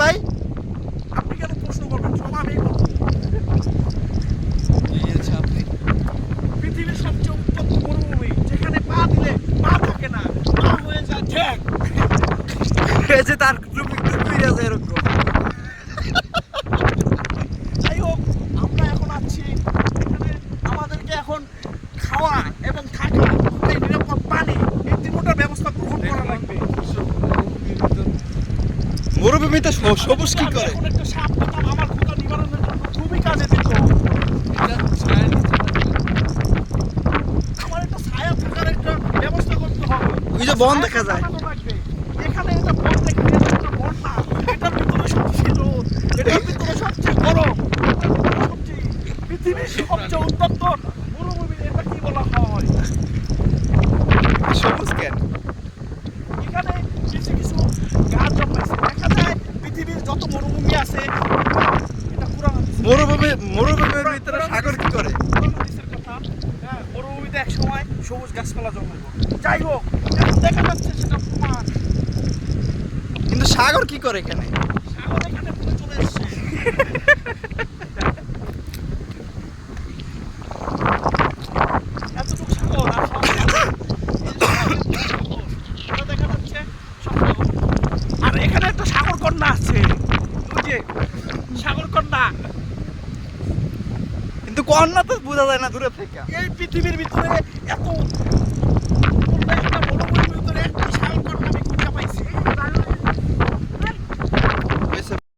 ভাই? আপনি কেন প্রশ্ন করবেন? সব আমি পৃথিবীর সবচেয়ে উত্তপ্ত মরুভূমি যেখানে পা দিলে পা থাকে না পা হয়ে যায় ঠ্যাক এই যে তার টুপি টুপি আছে এরকম যাই হোক আমরা এখন আছি এখানে আমাদেরকে এখন খাওয়া এবং থাকা এই নিরাপদ পানি এই তিনটার ব্যবস্থা গ্রহণ করা লাগবে মরুভূমিতে স- সবুজ কি আমি করে এখন একটা সাপ পেতাম আমার ক্ষুধা নিবারণের জন্য খুবই কাজে দিত আমার একটা ছায়া থাকার একটা ব্যবস্থা করতে হবে। ওই যে বন দেখা যায়। এখানে একটা বন দেখে এটা বন না এটার ভিতরে সবচেয়ে রোদ এটার ভিতরে সবচেয়ে গরম পৃথিবীর সবচেয়ে উত্তপ্ত মরুভূমি এটা কি বলা হয় সবুজ কেন এখানে কিছু কিছু গাছ জন্মাইছে দেখা যায় পৃথিবীর আছে। এটা পুরা মরুভূমি মরুভূমির ভিতরে সাগর কি করে? হ্যাঁ, মরুভূমিতে এক সময় সবুজ গাছপালা যাই হোক দেখা যাচ্ছে সেটা প্রমাণ কিন্তু সাগর কি করে এখানে? সাগর এখানে পুরো চলে এসছে। আর এখানে একটা সাগর কন্যা আছে। যে সাগর কন্যা কিন্তু কন্যা তো বোঝা যায় না দূরে থেকে। এই পৃথিবীর ভিতরে